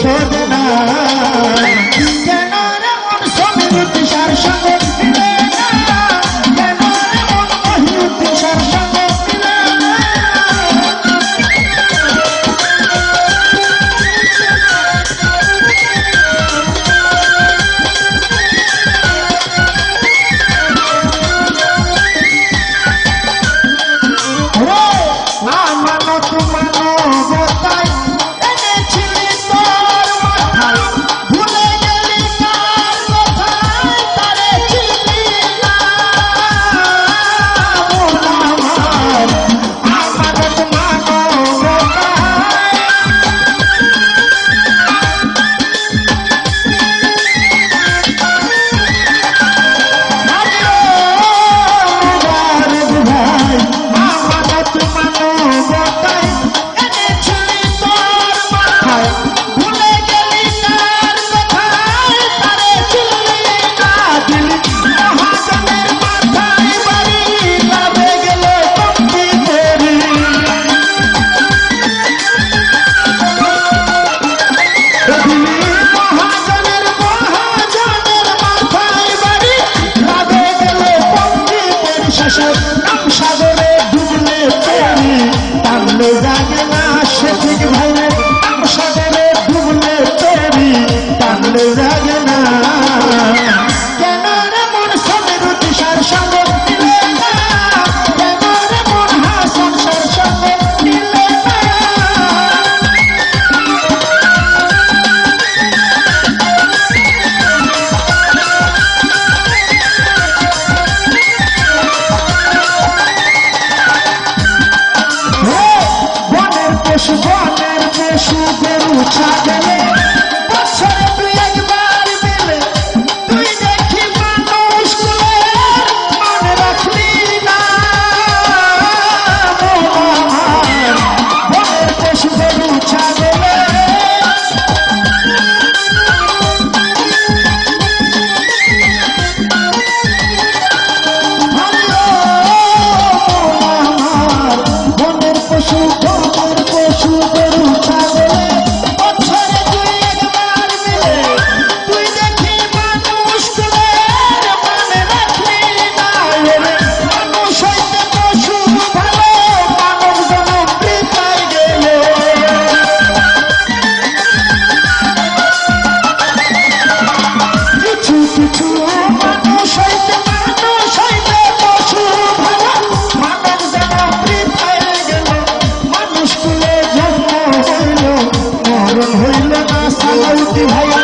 ছোট না। কেন তুষার সঙ্গে লাগে না সে ঠিক ভাইরে সাগরে ডুবলে তেরি টানলে লাগে না भाया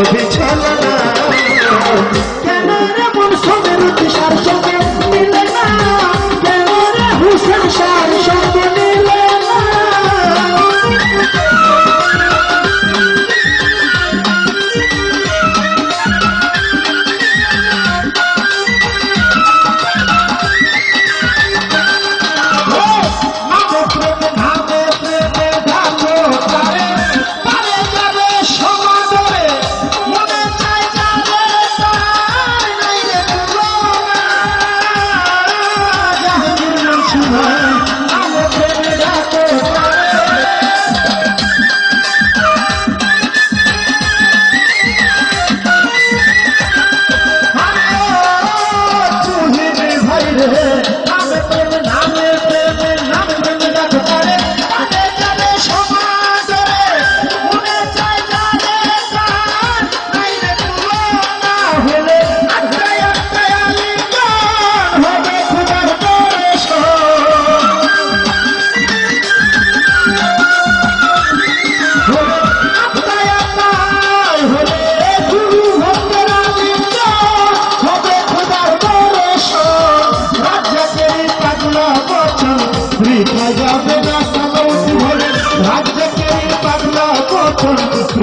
Dios.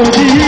Melody